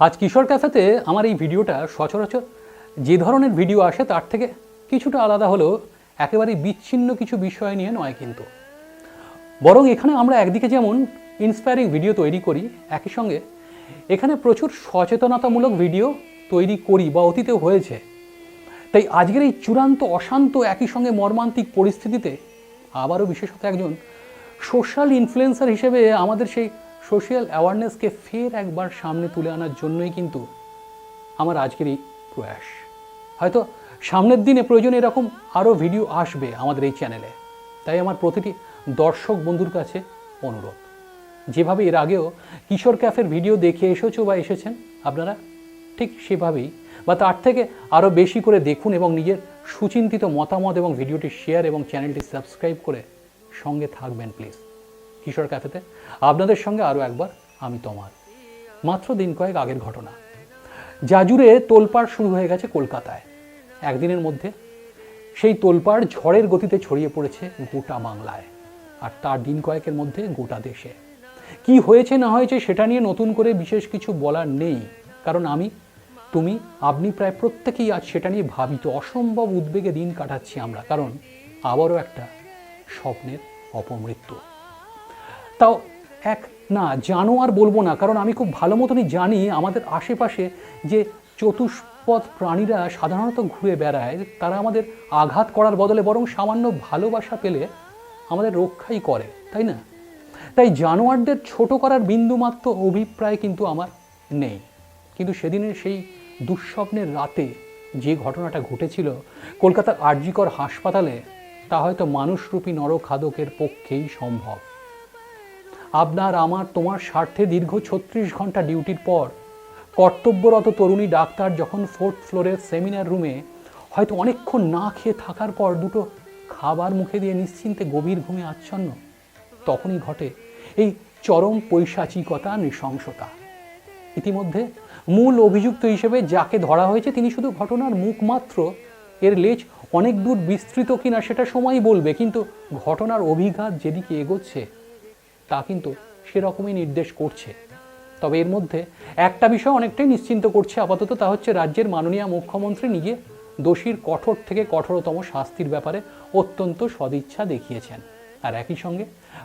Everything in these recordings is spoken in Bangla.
আজ কিশোর ক্যাফেতে আমার এই ভিডিওটা সচরাচর যে ধরনের ভিডিও আসে তার থেকে কিছুটা আলাদা হলেও একেবারে বিচ্ছিন্ন কিছু বিষয় নিয়ে নয় কিন্তু। বরং এখানে আমরা একদিকে যেমন ইন্সপায়ারিং ভিডিও তৈরি করি, একই সঙ্গে এখানে প্রচুর সচেতনতামূলক ভিডিও তৈরি করি বা অতীতে হয়েছে। তাই আজকের এই চূড়ান্ত অশান্ত একই সঙ্গে মর্মান্তিক পরিস্থিতিতে আবারও বিশেষত একজন সোশ্যাল ইনফ্লুয়েন্সার হিসেবে আমাদের সেই সোশ্যাল অ্যাওয়ারনেসকে ফের একবার সামনে তুলে আনার জন্যই কিন্তু আমার আজকের এই প্রয়াস। হয়তো সামনের দিনে প্রয়োজন এরকম আরও ভিডিও আসবে আমাদের এই চ্যানেলে। তাই আমার প্রতিটি দর্শক বন্ধুর কাছে অনুরোধ। যেভাবে এর আগেও কিশোর ক্যাফের ভিডিও দেখে এসেছ বা এসেছেন আপনারা, ঠিক সেভাবেই বা তার থেকে আরও বেশি করে দেখুন এবং নিজের সুচিন্তিত মতামত এবং ভিডিওটি শেয়ার এবং চ্যানেলটি সাবস্ক্রাইব করে সঙ্গে থাকবেন, প্লিজ। কিশোর ক্যাফেতে। আপনাদের সঙ্গে আরও একবার আমি তোমার। মাত্র দিন কয়েক আগের ঘটনা। জাজুরে তোলপাড় শুরু হয়ে গেছে কলকাতায়। একদিনের মধ্যে সেই তোলপাড় ঝড়ের গতিতে ছড়িয়ে পড়েছে গোটা বাংলায়। আর তার দিন কয়েকের মধ্যে গোটা দেশে। কি হয়েছে না হয়েছে সেটা নিয়ে নতুন করে বিশেষ কিছু বলার নেই। কারণ আমি, তুমি, আপনি প্রায় প্রত্যেকেই আজ সেটা নিয়ে ভাবিত অসম্ভব উদ্বেগে দিন কাটাচ্ছি আমরা। কারণ আবারও একটা স্বপ্নের অপমৃত্যু। তাও এক, না জানোয়ার বলব না, কারণ আমি খুব ভালো মতনই জানি আমাদের আশেপাশে যে চতুষ্পদ প্রাণীরা সাধারণত ঘুরে বেড়ায়, তারা আমাদের আঘাত করার বদলে বরং সামান্য ভালোবাসা পেলে আমাদের রক্ষাই করে, তাই না? তাই জানোয়ারদের ছোট করার বিন্দুমাত্র অভিপ্রায় কিন্তু আমার নেই। কিন্তু সেদিনের সেই দুঃস্বপ্নের রাতে যে ঘটনাটা ঘটেছিল, কলকাতার আরজিকর হাসপাতালে, তা হয়তো মানুষরূপী নরখাদকের পক্ষেই সম্ভব। আপনার, আমার, তোমার স্বার্থে দীর্ঘ ছত্রিশ ঘণ্টা ডিউটির পর, কর্তব্যরত তরুণী ডাক্তার যখন ফোর্থ ফ্লোরের সেমিনার রুমে হয়তো অনেকক্ষণ না খেয়ে থাকার পর দুটো খাবার মুখে দিয়ে নিশ্চিন্তে গভীর ঘুমে আচ্ছন্ন, তখনই ঘটে এই চরম পৈশাচিকতা, নৃশংসতা। ইতিমধ্যে মূল অভিযুক্ত হিসেবে যাকে ধরা হয়েছে তিনি শুধু ঘটনার মুখ মাত্র, এর লেজ অনেক দূর বিস্তৃত কিনা সেটা সময়ই বলবে, কিন্তু ঘটনার অভিঘাত যেদিকে এগোচ্ছে তা কিন্তু সেরকমই নির্দেশ করছে। তবে এর মধ্যে একটা বিষয় অনেকটাই নিশ্চিন্ত করছে আপাতত, তা হচ্ছে রাজ্যের মাননীয় মুখ্যমন্ত্রী নিজে দোষীর কঠোর থেকে কঠোরতম শাস্তির ব্যাপারে অত্যন্ত সদিচ্ছা দেখিয়েছেন। আর একই সঙ্গে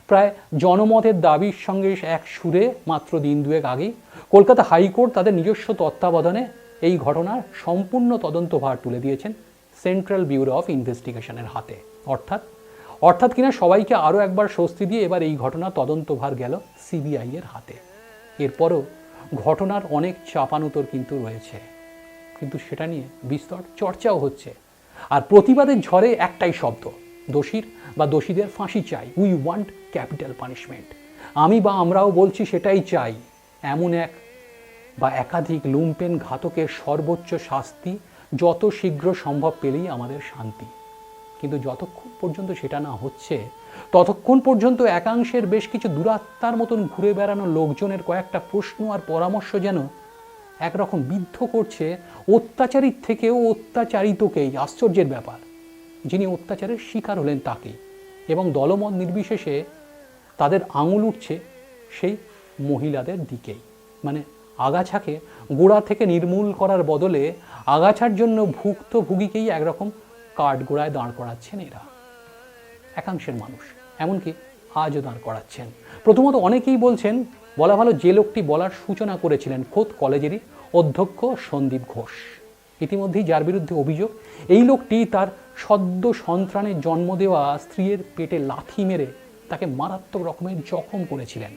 প্রায় জনমতের দাবির সঙ্গে এক সুরে মাত্র দিন দুয়েক আগেই কলকাতা হাইকোর্ট তাদের নিজস্ব তত্ত্বাবধানে এই ঘটনার সম্পূর্ণ তদন্তভার তুলে দিয়েছেন সেন্ট্রাল ব্যুরো অফ ইনভেস্টিগেশনের হাতে। অর্থাৎ অর্থাৎ কিনা সবাইকে আরও একবার স্বস্তি দিয়ে এবার এই ঘটনা তদন্তভার গেল সিবিআই এর হাতে। এরপরও ঘটনার অনেক চাপানুতর কিন্তু রয়েছে। কিন্তু সেটা নিয়ে বিস্তর চর্চাও হচ্ছে। আর প্রতিবাদের ঝড়ে একটাই শব্দ, দোষীর বা দোষীদের ফাঁসি চাই। উই ওয়ান্ট ক্যাপিটাল পানিশমেন্ট আমি বা আমরাও বলছি সেটাই চাই। এমন এক বা একাধিক লুম্পেন ঘাতকের সর্বোচ্চ শাস্তি যত শীঘ্র সম্ভব পেলেই আমাদের শান্তি। কিন্তু যতক্ষণ পর্যন্ত সেটা না হচ্ছে, ততক্ষণ পর্যন্ত একাংশের বেশ কিছু দুরাত্মার মতন ঘুরে বেড়ানো লোকজনের কয়েকটা প্রশ্ন আর পরামর্শ যেন একরকম বিদ্ধ করছে অত্যাচারীর থেকেও অত্যাচারিতকেই আশ্চর্যের ব্যাপার। যিনি অত্যাচারের শিকার হলেন তাকেই। এবং দলমত নির্বিশেষে তাদের আঙুল উঠছে সেই মহিলাদের দিকেই। মানে আগাছাকে গোড়া থেকে নির্মূল করার বদলে আগাছার জন্য ভুক্তভোগীকেই একরকম কাঠগোড়ায় দাঁড় করাচ্ছেন এরা। একাংশের মানুষ, এমনকি আজও দাঁড় করাচ্ছেন। প্রথমত অনেকেই বলছেন, বলা ভালো যে লোকটি বলার সূচনা করেছিলেন খোদ কলেজেরই অধ্যক্ষ সন্দীপ ঘোষ। ইতিমধ্যেই যার বিরুদ্ধে অভিযোগ, এই লোকটি তার সদ্য সন্তানের জন্ম দেওয়া স্ত্রীর পেটে লাথি মেরে তাকে মারাত্মক রকমের জখম করেছিলেন।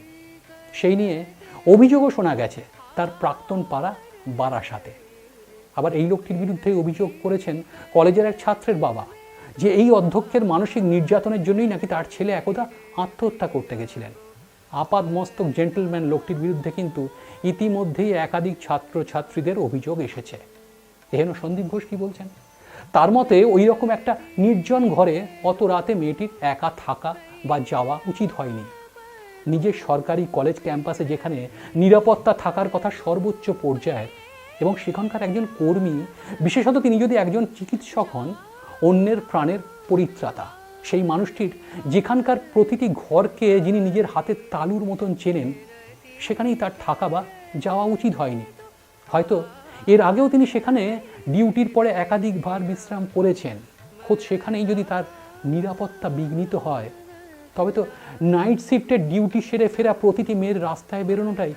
সেই নিয়ে অভিযোগও শোনা গেছে, তার প্রাক্তন পাড়া বারাসাতে। আবার এই লোকটির বিরুদ্ধে অভিযোগ করেছেন কলেজের এক ছাত্রের বাবা, যে এই অধ্যক্ষের মানসিক নির্যাতনের জন্যই নাকি তার ছেলে একদা আত্মহত্যা করতে গেছিলেন। আপাদ মস্তক জেন্টলম্যান লোকটির বিরুদ্ধে কিন্তু ইতিমধ্যেই একাধিক ছাত্রছাত্রীদের অভিযোগ এসেছে। এহেন সন্দীপ ঘোষ কি বলছেন? তার মতে ওই রকম একটা নির্জন ঘরে অত রাতে মেয়েটির একা থাকা বা যাওয়া উচিত হয়নি। নিজের সরকারি কলেজ ক্যাম্পাসে যেখানে নিরাপত্তা থাকার কথা সর্বোচ্চ পর্যায়ের এবং সেখানকার একজন কর্মী, বিশেষত তিনি যদি একজন চিকিৎসক হন, অন্যের প্রাণের পরিত্রাতা। সেই মানুষটির যেখানকার প্রতিটি ঘরকে যিনি নিজের হাতে তালুর মতন চেনেন, সেখানেই তার থাকা বা যাওয়া উচিত হয়নি। হয়তো এর আগেও তিনি সেখানে ডিউটির পরে একাধিকবার বিশ্রাম করেছেন। খোদ সেখানেই যদি তার নিরাপত্তা বিঘ্নিত হয়, তবে তো নাইট শিফটের ডিউটি সেরে ফেরা প্রতিটি মেয়ের রাস্তায় বেরোনোটাই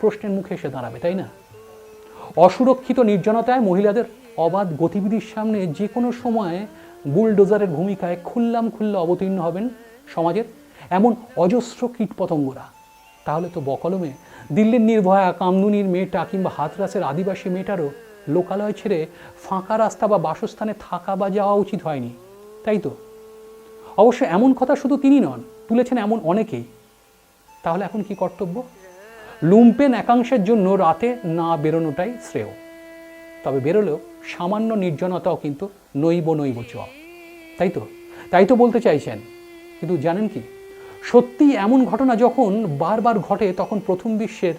প্রশ্নের মুখে এসে দাঁড়াবে, তাই না? অসুরক্ষিত নির্জনতায় মহিলাদের অবাধ গতিবিধির সামনে যে কোনো সময়ে বুলডোজারের ভূমিকায় খুল্লাম খুল্লা অবতীর্ণ হবেন সমাজের এমন অজস্র কীটপতঙ্গরা। তাহলে তো বকলমে। দিল্লির নির্ভয়া কামদুনির মেয়েটা কিংবা হাতরাসের আদিবাসী মেয়েটারও লোকালয় ছেড়ে ফাঁকা রাস্তা বা বাসস্থানে থাকা বা যাওয়া উচিত হয়নি, তাই তো? অবশ্য এমন কথা শুধু তিনি নন, তুলেছেন এমন অনেকেই। তাহলে এখন কি কর্তব্য? লুম্পেন একাংশের জন্য রাতে না বেরোনোটাই শ্রেয়। তবে বেরোলেও সামান্য নির্জনতাও কিন্তু নৈব নৈব চ তাই তো? তাই তো বলতে চাইছেন। কিন্তু জানেন কি? সত্যি এমন ঘটনা যখন বারবার ঘটে, তখন প্রথম বিশ্বের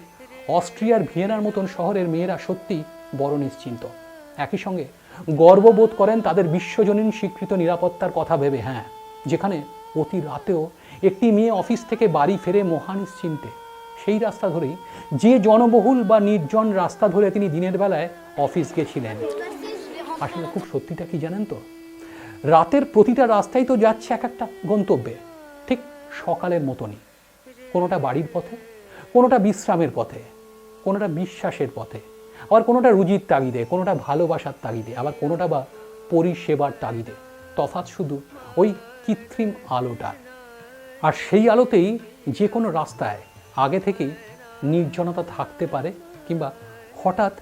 অস্ট্রিয়ার ভিয়েনার মতন শহরের মেয়েরা সত্যি বড় নিশ্চিন্ত। একই সঙ্গে গর্ববোধ করেন তাদের বিশ্বজনীন স্বীকৃত নিরাপত্তার কথা ভেবে হ্যাঁ যেখানে অতি রাতেও একটি মেয়ে অফিস থেকে বাড়ি ফেরে মহানিশ্চিন্তে সেই রাস্তা ধরেই যে জনবহুল বা নির্জন রাস্তা ধরে তিনি দিনের বেলায় অফিস গেছিলেন। আসলে খুব সত্যিটা কি জানেন তো? রাতের প্রতিটা রাস্তায় তো যাচ্ছে এক একটা গন্তব্যে, ঠিক সকালের মতনই। কোনোটা বাড়ির পথে, কোনোটা বিশ্রামের পথে, কোনোটা বিশ্বাসের পথে, আবার কোনোটা রুজির তাগিদে, কোনোটা ভালোবাসার তাগিদে, আবার কোনোটা বা পরিষেবার তাগিদে। তফাৎ শুধু ওই কৃত্রিম আলোটার। আর সেই আলোতেই যে কোনো রাস্তায় আগে থেকেই নির্জনতা থাকতে পারে কিংবা হঠাৎ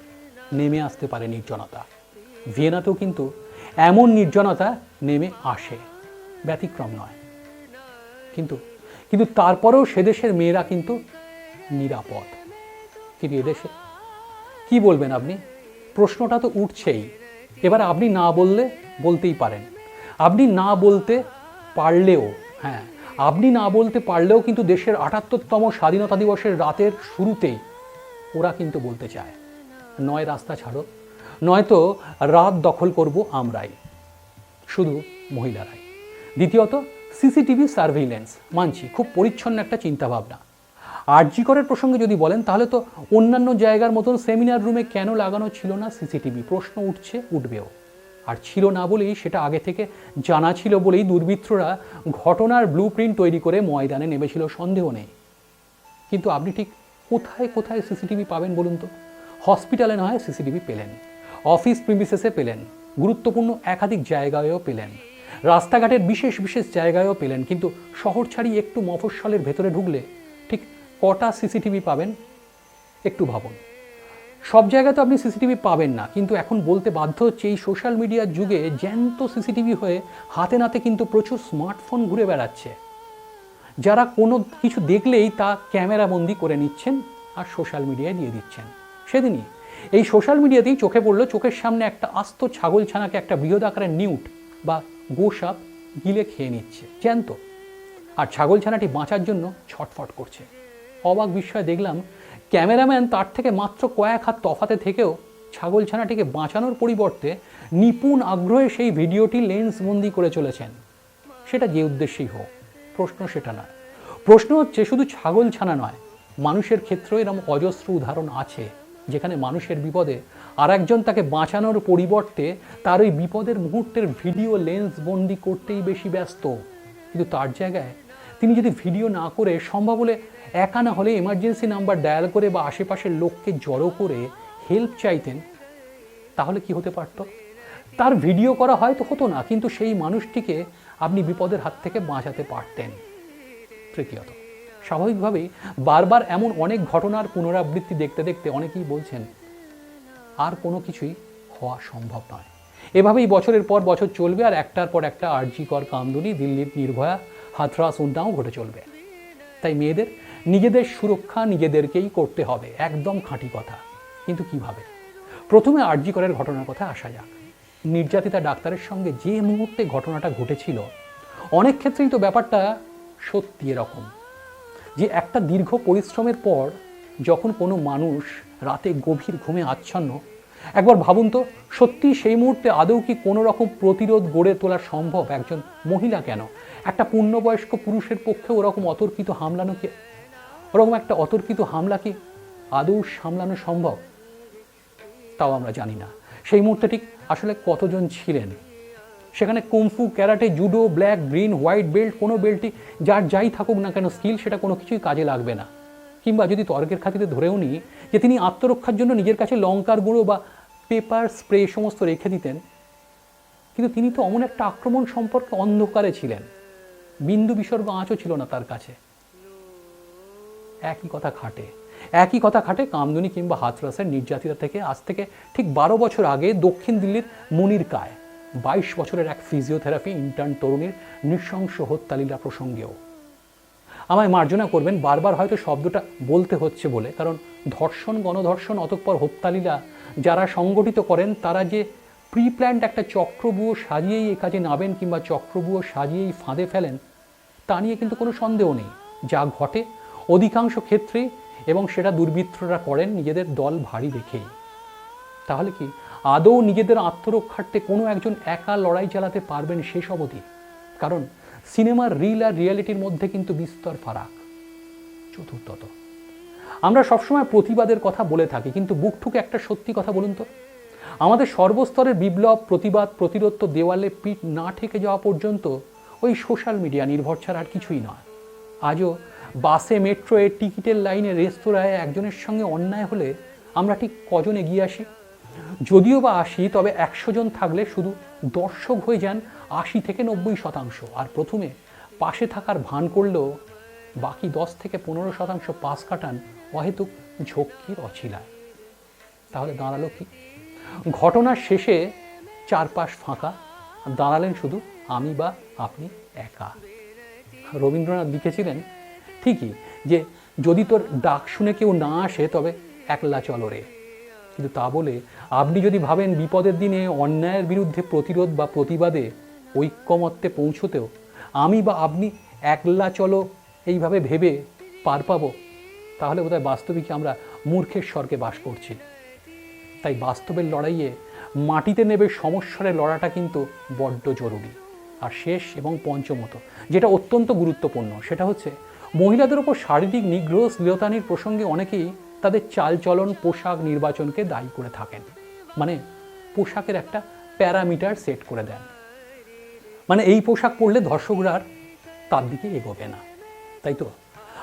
নেমে আসতে পারে নির্জনতা। ভিয়েনাতেও কিন্তু এমন নির্জনতা নেমে আসে। ব্যতিক্রম নয়। কিন্তু কিন্তু তারপরেও সে দেশের মেয়েরা কিন্তু নিরাপদ। কিন্তু এদেশে কি বলবেন আপনি? প্রশ্নটা তো উঠছেই। এবার আপনি না বললে বলতেই পারেন। আপনি না বলতে পারলেও হ্যাঁ আপনি না বলতে পারলেও কিন্তু দেশের আটাত্তরতম স্বাধীনতা দিবসের রাতের শুরুতেই ওরা কিন্তু বলতে চায়, নয় রাস্তা ছাড়ো, নয়তো রাত দখল করব আমরাই, শুধু মহিলারাই। দ্বিতীয়ত, সিসিটিভি সার্ভেইলেন্স মানছি, খুব পরিচ্ছন্ন একটা চিন্তাভাবনা। আরজিকরের প্রসঙ্গে যদি বলেন, তাহলে তো অন্যান্য জায়গার মতন সেমিনার রুমে কেন লাগানো ছিল না সিসিটিভি? প্রশ্ন উঠছে, উঠবেও। আর ছিল না বলেই সেটা আগে থেকে জানা ছিল বলেই দুর্বৃত্তরা ঘটনার ব্লু তৈরি করে ময়দানে নেমেছিল, সন্দেহ নেই। কিন্তু আপনি ঠিক কোথায় কোথায় সিসিটিভি পাবেন বলুন তো? হসপিটালে না হয় সিসিটিভি পেলেন, অফিস প্রিমিসেসে পেলেন, গুরুত্বপূর্ণ একাধিক জায়গায়ও পেলেন, রাস্তাঘাটের বিশেষ বিশেষ জায়গায়ও পেলেন, কিন্তু শহর ছাড়িয়ে একটু মফস্বলের ভেতরে ঢুকলে ঠিক কটা সিসিটিভি পাবেন একটু ভাবুন। সব জায়গায় তো আপনি সিসিটিভি পাবেন না, কিন্তু এখন বলতে বাধ্য হচ্ছে এই সোশ্যাল মিডিয়ার যুগে জ্যান্ত সিসিটিভি হয়ে হাতে নাতে কিন্তু প্রচুর স্মার্টফোন ঘুরে বেড়াচ্ছে। যারা কোনো কিছু দেখলেই তা ক্যামেরা বন্দি করে নিচ্ছেন আর সোশ্যাল মিডিয়ায় দিয়ে দিচ্ছেন। সেদিনই এই সোশ্যাল মিডিয়াতেই চোখে পড়ল, চোখের সামনে একটা আস্ত ছাগল ছানাকে একটা বৃহৎ আকারের নিউট বা গোসাপ গিলে খেয়ে নিচ্ছে, জ্যান্ত। আর ছাগল ছানাটি বাঁচার জন্য ছটফট করছে। অবাক বিস্ময় দেখলাম ক্যামেরাম্যান তার থেকে মাত্র কয়েক হাত তফাতে থেকেও ছাগল ছানাটিকে বাঁচানোর পরিবর্তে নিপুণ আগ্রহে সেই ভিডিওটি লেন্স বন্দি করে চলেছেন। সেটা যে উদ্দেশ্যেই হোক, প্রশ্ন সেটা নয়। প্রশ্ন হচ্ছে শুধু ছাগল ছানা নয়, মানুষের ক্ষেত্রেও এরকম অজস্র উদাহরণ আছে, যেখানে মানুষের বিপদে আর একজন তাকে বাঁচানোর পরিবর্তে তার ওই বিপদের মুহূর্তের ভিডিও লেন্স বন্দি করতেই বেশি ব্যস্ত। কিন্তু তার জায়গায় তিনি যদি ভিডিও না করে সম্ভব হলে একা না হলে এমার্জেন্সি নাম্বার ডায়াল করে বা আশেপাশের লোককে জড়ো করে হেল্প চাইতেন, তাহলে কি হতে পারত? তার ভিডিও করা হয়তো হতো না, কিন্তু সেই মানুষটিকে আপনি বিপদের হাত থেকে বাঁচাতে পারতেন। তৃতীয়ত স্বাভাবিকভাবেই বারবার এমন অনেক ঘটনার পুনরাবৃত্তি দেখতে দেখতে অনেকেই বলছেন, আর কোনো কিছুই হওয়া সম্ভব নয়। এভাবেই বছরের পর বছর চলবে আর একটার পর একটা আর্যিকর কামদুনি, দিল্লির নির্ভয়া হাথরাস উন্নাও ঘটে চলবে। তাই মেয়েদের নিজেদের সুরক্ষা নিজেদেরকেই করতে হবে, একদম খাঁটি কথা। কিন্তু কীভাবে? প্রথমে আর্যিকরের ঘটনার কথা আসা যাক। নির্যাতিতা ডাক্তারের সঙ্গে যে মুহূর্তে ঘটনাটা ঘটেছিল, অনেক ক্ষেত্রেই তো ব্যাপারটা সত্যি এরকম যে একটা দীর্ঘ পরিশ্রমের পর যখন কোনো মানুষ রাতে গভীর ঘুমে আচ্ছন্ন, একবার ভাবুন তো, সত্যি সেই মুহূর্তে আদৌ কি কোনো রকম প্রতিরোধ গড়ে তোলা সম্ভব একজন মহিলা কেন? একটা পূর্ণবয়স্ক পুরুষের পক্ষে ওরকম অতর্কিত হামলানো কি ওরকম একটা অতর্কিত হামলা কি আদৌ সামলানো সম্ভব? তাও আমরা জানি না। সেই মুহূর্তে ঠিক আসলে কতজন ছিলেন? সেখানে kung fu, karate, judo, black, green, white belt, কোনো বেল্টই, যার যাই থাকুক না কেন স্কিল, সেটা কোনো কিছুই কাজে লাগবে না। কিংবা যদি তর্কের খাতিরে ধরেও নিই যে তিনি আত্মরক্ষার জন্য নিজের কাছে লঙ্কার গুঁড়ো বা পেপার স্প্রে সমস্ত রেখে দিতেন, কিন্তু তিনি তো অমন একটা আক্রমণ সম্পর্কে অন্ধকারে ছিলেন। বিন্দু বিসর্গ আঁচও ছিল না তার কাছে। একই কথা খাটে। একই কথা খাটে কামদুনি কিংবা হাতরাসের নির্যাতিতা থেকে। আজ থেকে ঠিক বারো বছর আগে দক্ষিণ দিল্লির মনির কায় বাইশ বছরের এক ফিজিওথেরাপি ইন্টার্ন তরুণীর নৃশংস হত্যালীলা প্রসঙ্গেও। আমায় মার্জনা করবেন, বারবার হয়তো শব্দটা বলতে হচ্ছে বলে, কারণ ধর্ষণ, গণধর্ষণ, অতঃপর হত্যালীলা যারা সংগঠিত করেন, তারা যে প্রি প্ল্যান্ড একটা চক্রবুয়ো সাজিয়েই এ কাজে নাবেন কিংবা চক্রবুয়ো সাজিয়েই ফাঁদে ফেলেন, তা নিয়ে কিন্তু কোনো সন্দেহ নেই। যা ঘটে অধিকাংশ ক্ষেত্রে এবং সেটা দুর্বৃত্তরা করেন নিজেদের দল ভারী রেখেই তাহলে কি? আদৌ নিজেদের আত্মরক্ষার্থে কোনো একজন একা লড়াই চালাতে পারবেন শেষ অবধি কারণ সিনেমার রিল আর রিয়ালিটির মধ্যে কিন্তু বিস্তর ফারাক। চতুর্থত, আমরা সবসময় প্রতিবাদের কথা বলে থাকি, কিন্তু বুক ঠুকে একটা সত্যি কথা বলুন তো। আমাদের সর্বস্তরের বিপ্লব, প্রতিবাদ, প্রতিরোধ দেওয়ালে পিঠ না ঠেকে যাওয়া পর্যন্ত ওই সোশ্যাল মিডিয়া নির্ভর ছাড়া আর কিছুই নয়। আজও বাসে, মেট্রোয়ে, টিকিটের লাইনে, রেস্তোরাঁয় একজনের সঙ্গে অন্যায় হলে আমরা ঠিক কজন এগিয়ে আসি? যদিও বা আসি, তবে একশো জন থাকলে শুধু দর্শক হয়ে যান আশি থেকে নব্বই শতাংশ। আর প্রথমে পাশে থাকার ভান করলেও বাকি দশ থেকে পনেরো শতাংশ পাশ কাটান অহেতুক ঝক্কির অছিলায়। তাহলে দাঁড়াল কি? ঘটনার শেষে চারপাশ ফাঁকা। দাঁড়ালেন শুধু আমি বা আপনি একা। রবীন্দ্রনাথ লিখেছিলেন ঠিকই যে যদি তোর ডাক শুনে কেউ না আসে, তবে একলা চলো রে। কিন্তু তা বলে আপনি যদি ভাবেন বিপদের দিনে অন্যায়ের বিরুদ্ধে প্রতিরোধ বা প্রতিবাদে ঐক্যমত্যে পৌঁছতেও আমি বা আপনি একলা চলো এইভাবে ভেবে পার পাবো, তাহলে বোধহয় বাস্তবিকই আমরা মূর্খের স্বর্গে বাস করছি। তাই বাস্তবের লড়াইয়ে মাটিতে নেবে সমস্যারে লড়াটা কিন্তু বড্ড জরুরি। আর শেষ এবং পঞ্চমত, যেটা অত্যন্ত গুরুত্বপূর্ণ, সেটা হচ্ছে মহিলাদের ওপর শারীরিক নিগ্রহ, শ্লীলতানির প্রসঙ্গে অনেকেই তাদের চালচলন পোশাক নির্বাচনকে দায়ী করে থাকেন। মানে পোশাকের একটা প্যারামিটার সেট করে দেন। মানে এই পোশাক পরলে ধর্ষকরা তার দিকে এগোবে না। তাই তো?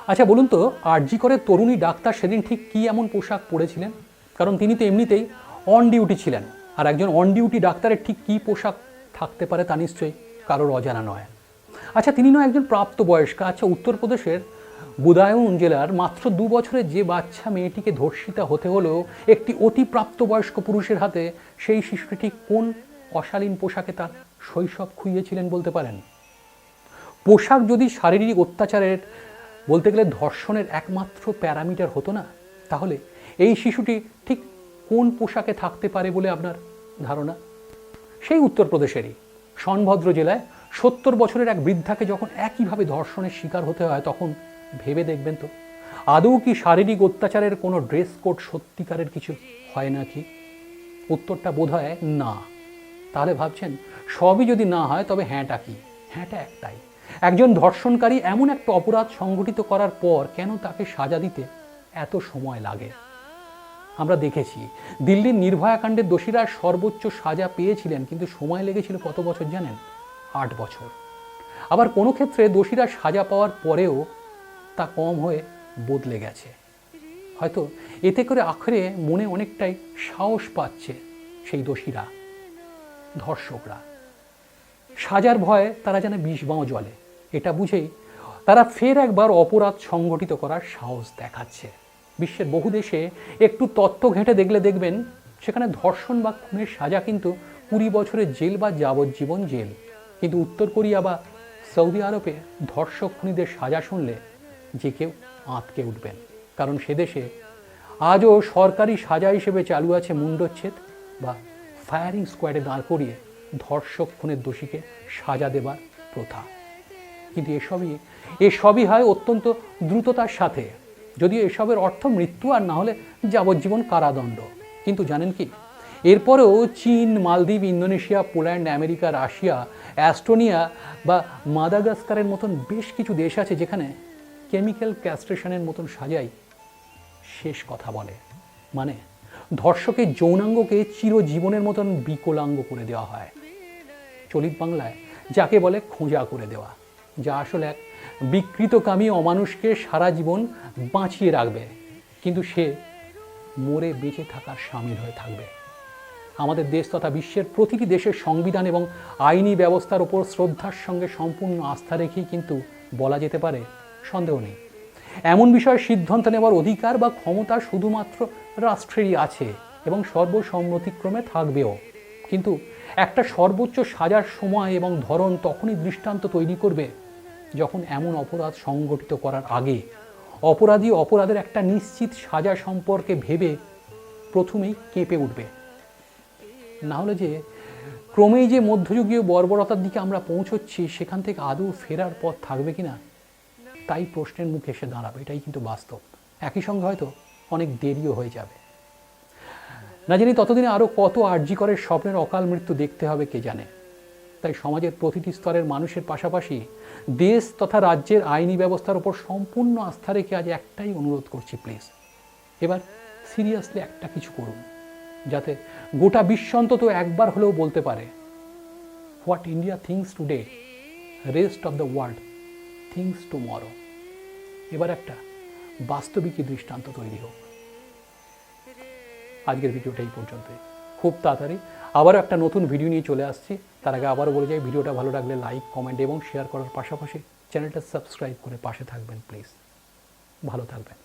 আচ্ছা বলুন তো, আরজি করে তরুণী ডাক্তার সেদিন ঠিক কী এমন পোশাক পরেছিলেন? কারণ তিনি তো এমনিতেই অন ডিউটি ছিলেন। আর একজন অন ডিউটি ডাক্তারের ঠিক কী পোশাক থাকতে পারে তা নিশ্চয়ই কারোর অজানা নয়। আচ্ছা তিনি নয় একজন প্রাপ্তবয়স্কা। আচ্ছা উত্তরপ্রদেশের বুদায়ুন জেলার মাত্র দু বছরের যে বাচ্চা মেয়েটিকে ধর্ষিতা হতে হলেও একটি অতি প্রাপ্তবয়স্ক পুরুষের হাতে সেই শিশুটি কোন অশালীন পোশাকে তার শৈশব খুইয়েছিলেন বলতে পারেন? পোশাক যদি শারীরিক অত্যাচারের বলতে গেলে ধর্ষণের একমাত্র প্যারামিটার হতো না, তাহলে এই শিশুটি ঠিক কোন পোশাকে থাকতে পারে বলে আপনার ধারণা? সেই উত্তরপ্রদেশেরই। সোনভদ্র জেলায় সত্তর বছরের এক বৃদ্ধাকে যখন একইভাবে ধর্ষণের শিকার হতে হয়, তখন ভেবে দেখবেন তো? আদৌ কি শারীরিক অত্যাচারের কোনো ড্রেস কোড সত্যিকারের কিছু হয় নাকি? উত্তরটা বোধ হয় না। তাহলে ভাবছেন, সবই যদি না হয়, তবে হ্যাঁটা কি? হ্যাঁটা একটাই। একজন ধর্ষণকারী এমন একটা অপরাধ সংগঠিত করার পর কেন তাকে সাজা দিতে এত সময় লাগে? আমরা দেখেছি, দিল্লির নির্ভয়াকাণ্ডের দোষীরা সর্বোচ্চ সাজা পেয়েছিলেন, কিন্তু সময় লেগেছিল কত বছর জানেন? আট বছর। আবার কোনো ক্ষেত্রে দোষীরা সাজা পাওয়ার পরেও তা কম হয়ে বদলে গেছে। হয়তো এতে করে আখরে মনে অনেকটাই সাহস পাচ্ছে সেই দোষীরা, ধর্ষকরা। সাজার ভয়ে তারা যেন বিষ বাঁও জলে, এটা বুঝেই তারা ফের একবার অপরাধ সংগঠিত করার সাহস দেখাচ্ছে। বিশ্বের বহু দেশে একটু তত্ত্ব ঘেঁটে দেখলে দেখবেন, সেখানে ধর্ষণ বা খুনের সাজা কিন্তু কুড়ি বছরের জেল বা যাবজ্জীবন জেল। কিন্তু উত্তর কোরিয়া বা সৌদি আরবে ধর্ষক খুনিদের সাজা শুনলে যে কেউ আঁতকে উঠবেন। কারণ সে দেশে আজও সরকারি সাজা হিসেবে চালু আছে মুন্ডচ্ছেদ বা ফায়ারিং স্কোয়াডে দাঁড় করিয়ে ধর্ষক খুনের দোষীকে সাজা দেবার প্রথা। কিন্তু এসবই এসবই হয় অত্যন্ত দ্রুততার সাথে। যদিও এসবের অর্থ মৃত্যু আর না হলে যাবজ্জীবন কারাদণ্ড। কিন্তু জানেন কি এরপরেও চীন, Maldives, Indonesia, Poland, America, Russia, Estonia বা মাদাগাস্কারের মতন বেশ কিছু দেশ আছে যেখানে কেমিক্যাল ক্যাস্ট্রেশনের মতন সাজাই শেষ কথা বলে। মানে ধর্ষকের যৌনাঙ্গকে চিরজীবনের মতন বিকলাঙ্গ করে দেওয়া হয়। চলিত বাংলায় যাকে বলে খোঁজা করে দেওয়া, যা আসলে এক বিকৃতকামী অমানুষকে সারা জীবন বাঁচিয়ে রাখবে, কিন্তু সে মরে বেঁচে থাকার সামিল হয়ে থাকবে। আমাদের দেশ তথা বিশ্বের প্রতিটি দেশের সংবিধান এবং আইনি ব্যবস্থার উপর শ্রদ্ধার সঙ্গে সম্পূর্ণ আস্থা রেখেই কিন্তু বলা যেতে পারে, সন্দেহ নেই। এমন বিষয়ে সিদ্ধান্ত নেওয়ার অধিকার বা ক্ষমতা শুধুমাত্র রাষ্ট্রেরই আছে এবং সর্বসম্মতিক্রমে থাকবেও। কিন্তু একটা সর্বোচ্চ সাজার সময় এবং ধরন তখনই দৃষ্টান্ত তৈরি করবে যখন এমন অপরাধ সংগঠিত করার আগে অপরাধী অপরাধের একটা নিশ্চিত সাজা সম্পর্কে ভেবে প্রথমেই কেঁপে উঠবে। না হলে যে ক্রমেই যে মধ্যযুগীয় বর্বরতার দিকে আমরা পৌঁছচ্ছি, সেখান থেকে আদৌ ফেরার পথ থাকবে কিনা তাই প্রশ্নের মুখে এসে দাঁড়াবে, এটাই কিন্তু বাস্তব। একই সঙ্গে হয়তো অনেক দেরিও হয়ে যাবে। না জানি ততদিনে আরও কত আর্যিকরের স্বপ্নের অকাল মৃত্যু দেখতে হবে, কে জানে? তাই সমাজের প্রতিটি স্তরের মানুষের পাশাপাশি দেশ তথা রাজ্যের আইনি ব্যবস্থার উপর সম্পূর্ণ আস্থা রেখে আজ একটাই অনুরোধ করছি প্লিজ এবার সিরিয়াসলি একটা কিছু করুন। যাতে গোটা বিশ্ব অন্তত একবার হলেও বলতে পারে, what India thinks today, rest of the world, thinks tomorrow. এবার একটা বাস্তবিকই দৃষ্টান্ত তৈরি হোক। আজকের ভিডিওটা এই পর্যন্তই। খুব তাড়াতাড়ি আবারও একটা নতুন ভিডিও নিয়ে চলে আসছি। তার আগে আবারও বলে যাই, ভিডিওটা ভালো লাগলে লাইক, কমেন্ট এবং শেয়ার করার পাশাপাশি চ্যানেলটা সাবস্ক্রাইব করে পাশে থাকবেন, প্লিজ। ভালো থাকবেন।